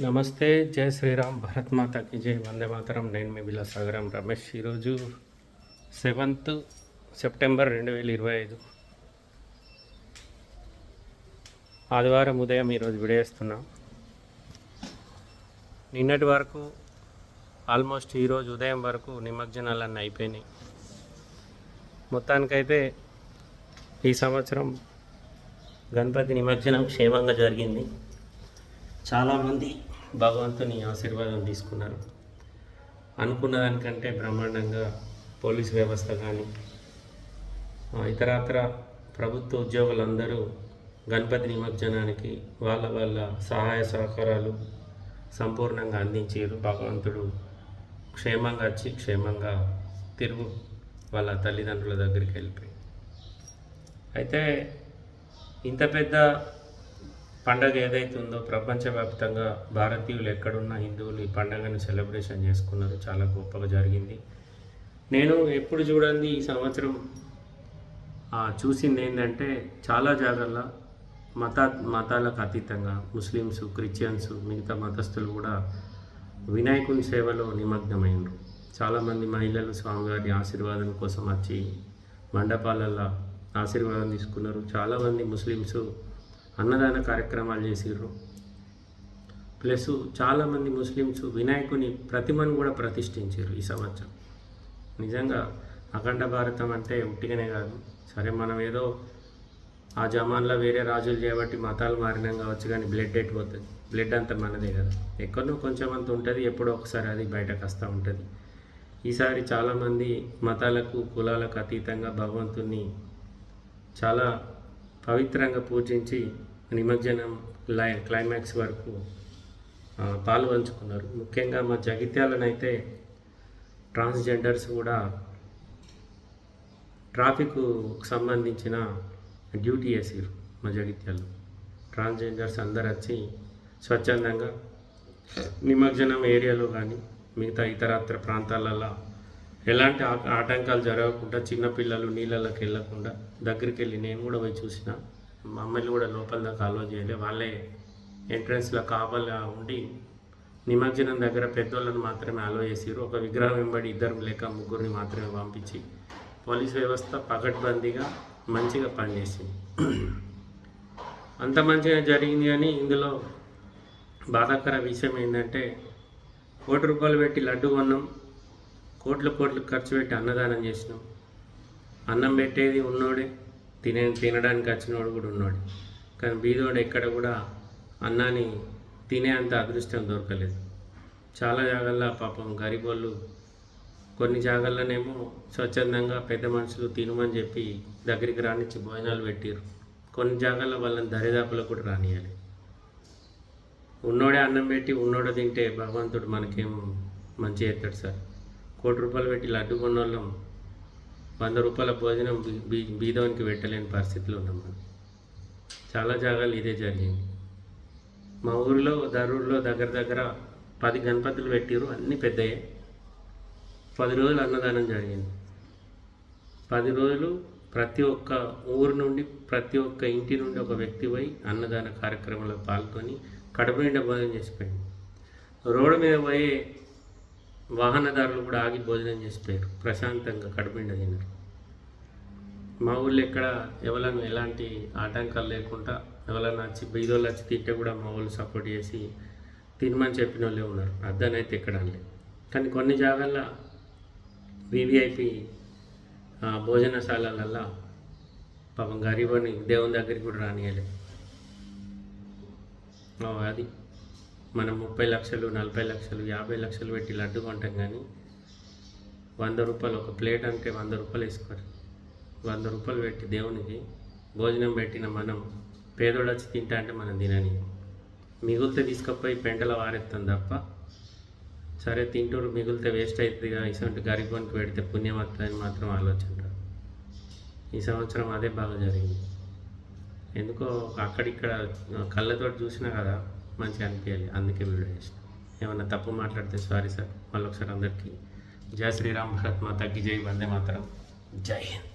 నమస్తే జై శ్రీరామ్ భరత్ మాతాకి జై వందే మాతరం. నేను మీ విలాసాగరం రమేష్. ఈరోజు సెవెంత్ సెప్టెంబర్ రెండు వేల ఇరవై ఐదు. ఆదివారం ఉదయం ఈరోజు విడేస్తున్నాం. నిన్నటి వరకు ఆల్మోస్ట్ ఈరోజు ఉదయం వరకు నిమజ్జనాలన్నీ అయిపోయినాయి. మొత్తానికైతే ఈ సంవత్సరం గణపతి నిమజ్జనం క్షేమంగా జరిగింది. చాలామంది భగవంతుని ఆశీర్వాదం తీసుకున్నారు అనుకున్న దానికంటే బ్రహ్మాండంగా పోలీస్ వ్యవస్థ కానీ ఆ, ఇతరత్ర ప్రభుత్వ ఉద్యోగులందరూ గణపతి నిమజ్జనానికి వాళ్ళ వాళ్ళ సహాయ సహకారాలు సంపూర్ణంగా అందించారు. భగవంతుడు క్షేమంగా వచ్చి క్షేమంగా తిరుగు వాళ్ళ తల్లిదండ్రుల దగ్గరికి వెళ్ళిపోయి అయితే ఇంత పెద్ద పండగ ఏదైతే ఉందో ప్రపంచవ్యాప్తంగా భారతీయులు ఎక్కడున్న హిందువులు ఈ పండగను సెలబ్రేషన్ చేసుకున్నారు. చాలా గొప్పగా జరిగింది. నేను ఎప్పుడు చూడండి ఈ సంవత్సరం చూసింది ఏంటంటే చాలా జాగాల్లో మత మతాలకు అతీతంగా ముస్లిమ్స్ క్రిస్టియన్స్ మిగతా మతస్థులు కూడా వినాయకుని సేవలో నిమగ్నమైనరు చాలామంది మహిళలు స్వామివారి ఆశీర్వాదం కోసం వచ్చి మండపాలలో ఆశీర్వాదం తీసుకున్నారు. చాలామంది ముస్లిమ్స్ అన్నదాన కార్యక్రమాలు చేసిర్రు. ప్లస్ చాలామంది ముస్లిమ్స్ వినాయకుని ప్రతిమను కూడా ప్రతిష్ఠించారు ఈ సంవత్సరం. నిజంగా అఖండ భారతం అంటే ఉట్టిగానే కాదు. సరే మనం ఏదో ఆ జమాన్లో వేరే రాజులు చేయబట్టి మతాలు మారినాం కావచ్చు కానీ బ్లడ్ ఎట్టిపోతుంది బ్లడ్ అంతా మనదే కదా. ఎక్కడో కొంచెం అంత ఉంటుంది ఎప్పుడో ఒకసారి అది బయటకు వస్తూ ఉంటుంది. ఈసారి చాలామంది మతాలకు కులాలకు అతీతంగా భగవంతుని చాలా పవిత్రంగా పూజించి నిమజ్జనం లై క్లైమాక్స్ వరకు పాలు పంచుకున్నారు. ముఖ్యంగా మా జగిత్యాలనైతే ట్రాన్స్జెండర్స్ కూడా ట్రాఫిక్ సంబంధించిన డ్యూటీ వేసారు మా జగిత్యాలు ట్రాన్స్జెండర్స్ అందరు వచ్చి స్వచ్ఛందంగా నిమజ్జనం ఏరియాలో కానీ మిగతా ఇతరత్ర ప్రాంతాలలో ఎలాంటి ఆ- ఆటంకాలు జరగకుండా చిన్నపిల్లలు నీళ్ళలోకి వెళ్ళకుండా దగ్గరికి వెళ్ళి నేను కూడా పోయి చూసిన. మమ్మల్ని కూడా లోపల దాకా అలో చేయలే. వాళ్ళే ఎంట్రన్స్లో కావాలా ఉండి నిమజ్జనం దగ్గర పెద్దోళ్ళని మాత్రమే అలో చేసారు ఒక విగ్రహం వెంబడి ఇద్దరు లేక ముగ్గురిని మాత్రమే పంపించి పోలీస్ వ్యవస్థ పకడ్బందీగా మంచిగా పనిచేసింది. అంత మంచిగా జరిగింది కానీ ఇందులో బాధాకర విషయం ఏంటంటే కోటి రూపాయలు పెట్టి లడ్డు కొన్నాం. కోట్లు కోట్లు ఖర్చు పెట్టి అన్నదానం చేసినాం. అన్నం పెట్టేది ఉన్నోడే. తినే తినడానికి వచ్చినోడు కూడా ఉన్నాడు. కానీ బీదోడు ఎక్కడ కూడా అన్నాన్ని తినే అంత అదృష్టం దొరకలేదు. చాలా జాగాల్లో పాపం గరిబోళ్ళు కొన్ని జాగాల్లోనేమో స్వచ్ఛందంగా పెద్ద మనుషులు తినమని చెప్పి దగ్గరికి రానిచ్చి భోజనాలు పెట్టారు కొన్ని జాగాల్లో వాళ్ళని దరిదాపులకు కూడా రానియాలి ఉన్నోడే అన్నం పెట్టి ఉన్నోడే తింటే భగవంతుడు మనకేం మంచి చేస్తాడు సార్. కోటి రూపాయలు పెట్టి లడ్డు కొన్నోళ్ళం వంద రూపాయల భోజనం బీ- బీదవానికి పెట్టలేని పరిస్థితిలో ఉన్నాం మనం. చాలా జాగాలు ఇదే జరిగింది. మా ఊరిలో దరూరులో దగ్గర దగ్గర పది గణపతులు పెట్టిరు అన్నీ పెద్దయ్యే పది రోజులు అన్నదానం జరిగింది. పది రోజులు ప్రతి ఒక్క ఊరు నుండి ప్రతి ఒక్క ఇంటి నుండి ఒక వ్యక్తి పోయి అన్నదాన కార్యక్రమంలో పాల్గొని కడుపు నిండా భోజనం చేసిపోయింది. రోడ్డు మీద పోయే వాహనదారులు కూడా ఆగి భోజనం చేసిపోయారు. ప్రశాంతంగా కడుపుండ తిన్నారు. మా ఊళ్ళో ఎక్కడ ఎవరైనా ఎలాంటి ఆటంకాలు లేకుండా ఎవరైనా వచ్చి బీదోళ్ళు వచ్చి తింటే కూడా మా వాళ్ళు సపోర్ట్ చేసి తినమని చెప్పిన వాళ్ళే ఉన్నారు. అద్దనైతే ఎక్కడ అనలేదు కానీ కొన్ని జాగాల్లో వివిఐపి భోజనశాలలల్లో పాపం గరీబని దేవుని దగ్గరికి కూడా రానియలేదు అది. మనం ముప్పై లక్షలు నలభై లక్షలు యాభై లక్షలు పెట్టి లడ్డు కొంటాం కానీ వంద రూపాయలు ఒక ప్లేట్ అంటే వంద రూపాయలు వేసుకోరు. వంద రూపాయలు పెట్టి దేవునికి భోజనం పెట్టిన మనం పేదోడు వచ్చి తింటా అంటే మనం తినని. మిగులితే తీసుకపోయి పెంటల వారెత్తాం తప్ప సరే తింటూరు మిగిలితే వేస్ట్ అవుతుంది ఇసంటి ఇటువంటి పెడితే పుణ్యం వస్తుందని మాత్రం ఆలోచన ఈ సంవత్సరం అదే బాగా జరిగింది. ఎందుకో అక్కడిక్కడ కళ్ళతోటి చూసినా కదా మంచిగా అనిపించాలి అందుకే వీడియో చేసిన. ఏమన్నా తప్పు మాట్లాడితే సారీ సార్. మళ్ళీ ఒకసారి అందరికీ జై శ్రీరామ్ భరత్ మాతాకి జై వందే మాతరం. జై హింద్.